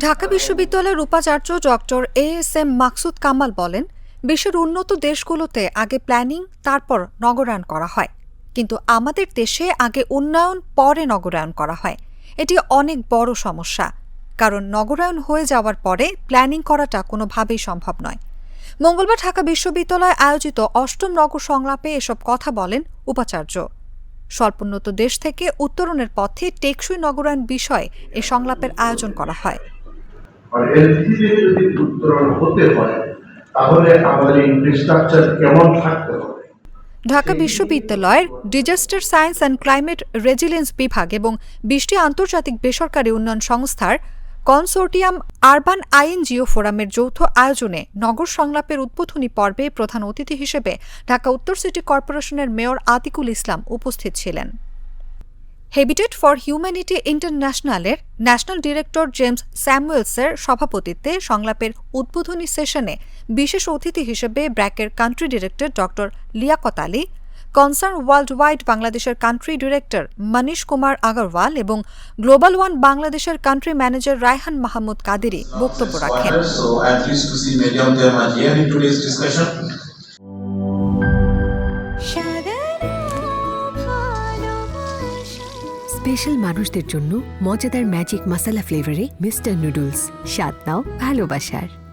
ঢাকা বিশ্ববিদ্যালয়ের উপাচার্য doctor A S M Maksud Kamal বলেন, বিশ্বের উন্নত দেশগুলোতে আগে প্ল্যানিং, তারপর নগরায়ন করা হয়। কিন্তু আমাদের দেশে আগে উন্নয়ন, পরে নগরায়ণ করা হয়। এটি অনেক বড় সমস্যা। কারণ নগরায়ণ হয়ে যাওয়ার পরে প্ল্যানিং করাটা কোনোভাবেই সম্ভব নয়। মঙ্গলবার ঢাকা বিশ্ববিদ্যালয়ে আয়োজিত অষ্টম নগর সংলাপে এসব কথা বলেন উপাচার্য। স্বল্পোন্নত দেশ থেকে উত্তরণের পথে টেকসই নগরায়ন বিষয়ে এ সংলাপের আয়োজন করা হয়। ঢাকা বিশ্ববিদ্যালয়ের disaster science and climate resilience বিভাগ এবং বিশটি আন্তর্জাতিক বেসরকারি উন্নয়ন সংস্থার কনসোর্টিয়াম আরবান আইএনজিও ফোরামের যৌথ আয়োজনে নগর সংলাপের উদ্বোধনী পর্বে প্রধান অতিথি হিসেবে ঢাকা উত্তর সিটি কর্পোরেশনের মেয়র আতিকুল ইসলাম উপস্থিত ছিলেন। হেবিটেট ফর হিউম্যানিটি ইন্টারন্যাশনালের ন্যাশনাল ডিরেক্টর জেমস স্যামুয়েলসের সভাপতিত্বে সংলাপের উদ্বোধনী সেশনে বিশেষ অতিথি হিসেবে ব্র্যাকের country director doctor Liaquat Ali concern worldwide বাংলাদেশের কান্ট্রি ডিরেক্টর মনীষ কুমার আগরওয়াল এবং গ্লোবাল ওয়ান বাংলাদেশের কান্ট্রি ম্যানেজার রায়হান মাহমুদ কাদেরি বক্তব্য রাখেন. স্পেশাল মানুষদের জন্য মজাদার ম্যাজিক মাসালা ফ্লেভারে মিস্টার নুডলস স্বাদ নাও ভালোবাসার